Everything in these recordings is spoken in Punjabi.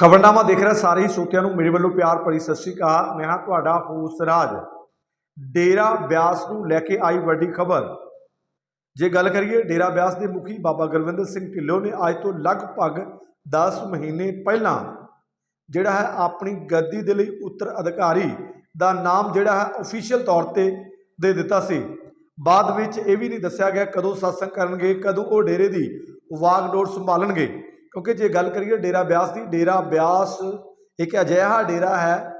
ਖਬਰਨਾਮਾ ਦੇਖ ਰਿਹਾ ਸਾਰੇ ਹੀ ਸੋਤਿਆਂ ਨੂੰ ਮੇਰੇ ਵੱਲੋਂ ਪਿਆਰ ਭਰੀ ਸਤਿ ਸ਼੍ਰੀ ਅਕਾਲ। ਮੈਂ ਹਾਂ ਤੁਹਾਡਾ ਹੋਸ ਰਾਜ। ਡੇਰਾ ਬਿਆਸ ਨੂੰ ਲੈ ਕੇ ਆਈ ਵੱਡੀ ਖਬਰ। ਜੇ ਗੱਲ ਕਰੀਏ ਡੇਰਾ ਬਿਆਸ ਦੇ ਮੁਖੀ ਬਾਬਾ ਗੁਰਵਿੰਦਰ ਸਿੰਘ ਢਿੱਲੋਂ ਨੇ ਅੱਜ ਤੋਂ ਲਗਭਗ 10 ਮਹੀਨੇ ਪਹਿਲਾਂ ਜਿਹੜਾ ਹੈ ਆਪਣੀ ਗੱਦੀ ਦੇ ਲਈ ਉੱਤਰ ਅਧਿਕਾਰੀ ਦਾ ਨਾਮ ਜਿਹੜਾ ਹੈ ਅਫੀਸ਼ੀਅਲ ਤੌਰ ਤੇ ਦੇ ਦਿੱਤਾ ਸੀ। ਬਾਅਦ ਵਿੱਚ ਇਹ ਵੀ ਨਹੀਂ ਦੱਸਿਆ ਗਿਆ ਕਦੋਂ satsang ਕਰਨਗੇ, ਕਦੋਂ ਉਹ ਡੇਰੇ ਦੀ ਵਾਗਡੋਰ ਸੰਭਾਲਣਗੇ। ਕਿਉਂਕਿ ਜੇ ਗੱਲ ਕਰੀਏ ਡੇਰਾ ਬਿਆਸ ਦੀ, ਡੇਰਾ ਬਿਆਸ ਇੱਕ ਅਜਿਹਾ ਡੇਰਾ ਹੈ,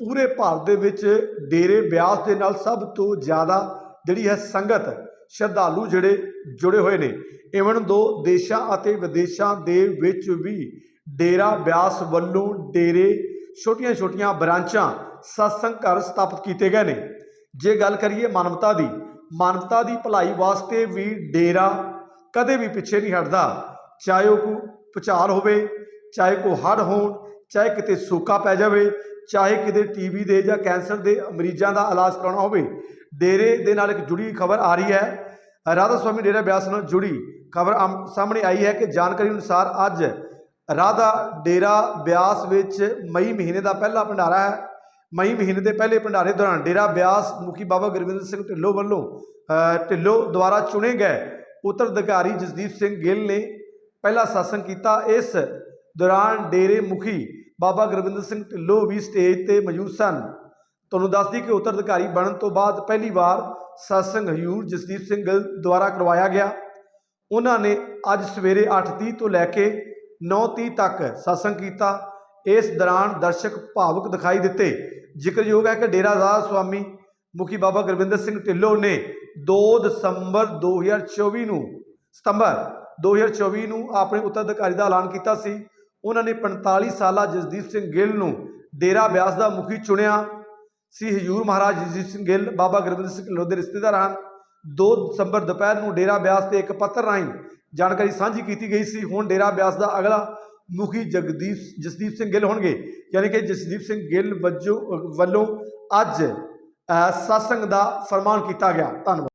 ਪੂਰੇ ਭਾਰਤ ਦੇ ਵਿੱਚ ਡੇਰੇ ਬਿਆਸ ਦੇ ਨਾਲ ਸਭ ਤੋਂ ਜ਼ਿਆਦਾ ਜਿਹੜੀ ਹੈ ਸੰਗਤ ਸ਼ਰਧਾਲੂ ਜਿਹੜੇ ਜੁੜੇ ਹੋਏ ਨੇ। ਇਵਨ ਦੋ ਦੇਸ਼ਾਂ ਅਤੇ ਵਿਦੇਸ਼ਾਂ ਦੇ ਵਿੱਚ ਵੀ ਡੇਰਾ ਬਿਆਸ ਵੱਲੋਂ ਡੇਰੇ ਛੋਟੀਆਂ-ਛੋਟੀਆਂ ਬ੍ਰਾਂਚਾਂ ਸਤਸੰਗ ਘਰ ਸਥਾਪਿਤ ਕੀਤੇ ਗਏ ਨੇ। ਜੇ ਗੱਲ ਕਰੀਏ ਮਾਨਵਤਾ ਦੀ ਮਾਨਵਤਾ ਦੀ ਭਲਾਈ ਵਾਸਤੇ ਵੀ ਡੇਰਾ ਕਦੇ ਵੀ ਪਿੱਛੇ ਨਹੀਂ ਹਟਦਾ। ਚਾਹੇ ਉਹ ਕੋਈ ਭੁਚਾਲ ਹੋਵੇ, ਚਾਹੇ ਕੋ ਹੜ੍ਹ ਹੋਣ, ਚਾਹੇ ਕਿਤੇ ਸੋਕਾ ਪੈ ਜਾਵੇ, ਚਾਹੇ ਕਿਤੇ ਟੀਬੀ ਦੇ ਜਾਂ ਕੈਂਸਰ ਦੇ ਮਰੀਜ਼ਾਂ ਦਾ ਇਲਾਜ ਕਰਾਉਣਾ ਹੋਵੇ, ਡੇਰੇ ਦੇ ਨਾਲ ਇੱਕ ਜੁੜੀ ਖਬਰ ਆ ਰਹੀ ਹੈ। ਰਾਧਾ ਸਵਾਮੀ ਡੇਰਾ ਬਿਆਸ ਨਾਲ ਜੁੜੀ ਖਬਰ ਸਾਹਮਣੇ ਆਈ ਹੈ ਕਿ ਜਾਣਕਾਰੀ ਅਨੁਸਾਰ ਅੱਜ ਰਾਧਾ ਡੇਰਾ ਬਿਆਸ ਵਿੱਚ ਮਈ ਮਹੀਨੇ ਦਾ ਪਹਿਲਾ ਭੰਡਾਰਾ ਹੈ। ਮਈ ਮਹੀਨੇ ਦੇ ਪਹਿਲੇ ਭੰਡਾਰੇ ਦੌਰਾਨ ਡੇਰਾ ਬਿਆਸ ਮੁਖੀ ਬਾਬਾ ਗੁਰਵਿੰਦਰ ਸਿੰਘ ਢਿੱਲੋਂ ਵੱਲੋਂ ਢਿੱਲੋਂ ਦੁਆਰਾ ਚੁਣੇ ਗਏ ਉੱਤਰਾਧਿਕਾਰੀ ਜਸਦੀਪ ਸਿੰਘ ਗਿੱਲ ਨੇ ਪਹਿਲਾ ਸਾਸਨ ਕੀਤਾ। ਇਸ ਦੌਰਾਨ ਡੇਰੇ ਮੁਖੀ ਬਾਬਾ ਗੁਰਵਿੰਦਰ ਸਿੰਘ ਢਿੱਲੋਂ ਵੀ ਸਟੇਜ ਤੇ ਮੌਜੂਦ ਸਨ। ਤੁਹਾਨੂੰ ਦੱਸਦੀ ਕਿ ਕਿ ਉੱਤਰਾਧਿਕਾਰੀ ਬਣਨ ਤੋਂ ਬਾਅਦ ਪਹਿਲੀ ਵਾਰ satsang ਹਯੂਰ ਜਸਦੀਪ ਸਿੰਘ ਗਿੱਲ ਦੁਆਰਾ ਕਰਵਾਇਆ ਗਿਆ। ਉਹਨਾਂ ਨੇ ਅੱਜ ਸਵੇਰੇ 8:30 ਤੋਂ ਲੈ ਕੇ 9:30 ਤੱਕ satsang ਕੀਤਾ। ਇਸ ਦੌਰਾਨ ਦਰਸ਼ਕ ਭਾਵੁਕ ਦਿਖਾਈ ਦਿੱਤੇ। ਜ਼ਿਕਰਯੋਗ ਹੈ ਕਿ ਡੇਰਾ ਦਾਸ ਸੁਆਮੀ ਮੁਖੀ ਬਾਬਾ ਗੁਰਵਿੰਦਰ ਸਿੰਘ ਢਿੱਲੋਂ ਨੇ 2 ਦਸੰਬਰ 2024 ਨੂੰ ਸਤੰਬਰ 2024 ਨੂੰ ਆਪਣੇ ਉੱਤਰਾਧਿਕਾਰੀ ਦਾ ਐਲਾਨ ਕੀਤਾ ਸੀ। ਉਹਨਾਂ ਨੇ 45 ਸਾਲਾ ਜਸਦੀਪ ਸਿੰਘ ਗਿੱਲ ਨੂੰ ਡੇਰਾ ਬਿਆਸ ਦਾ ਮੁਖੀ ਚੁਣਿਆ। ਸੀ ਹਜੂਰ ਮਹਾਰਾਜ ਜਸਦੀਪ ਸਿੰਘ ਗਿੱਲ, ਬਾਬਾ ਗੁਰਵਿੰਦਰ ਸਿੰਘ ਢਿੱਲੋਂ ਦੇ ਰਿਸ਼ਤੇਦਾਰ ਹਨ। 2 ਦਸੰਬਰ ਦੁਪਹਿਰ ਨੂੰ ਡੇਰਾ ਬਿਆਸ ਤੇ ਇੱਕ ਪੱਤਰ ਰਾਹੀਂ ਜਾਣਕਾਰੀ ਸਾਂਝੀ ਕੀਤੀ ਗਈ ਸੀ। ਹੁਣ ਡੇਰਾ ਬਿਆਸ ਦਾ ਅਗਲਾ ਮੁਖੀ ਜਗਦੀਪ, ਜਸਦੀਪ ਸਿੰਘ ਗਿੱਲ ਹੋਣਗੇ। ਯਾਨੀ ਕਿ ਜਸਦੀਪ ਸਿੰਘ ਗਿੱਲ ਵੱਜੋਂ, ਵੱਲੋਂ ਅੱਜ ਸਤਸੰਗ ਦਾ ਫਰਮਾਨ ਕੀਤਾ ਗਿਆ। ਧੰਨਵਾਦ।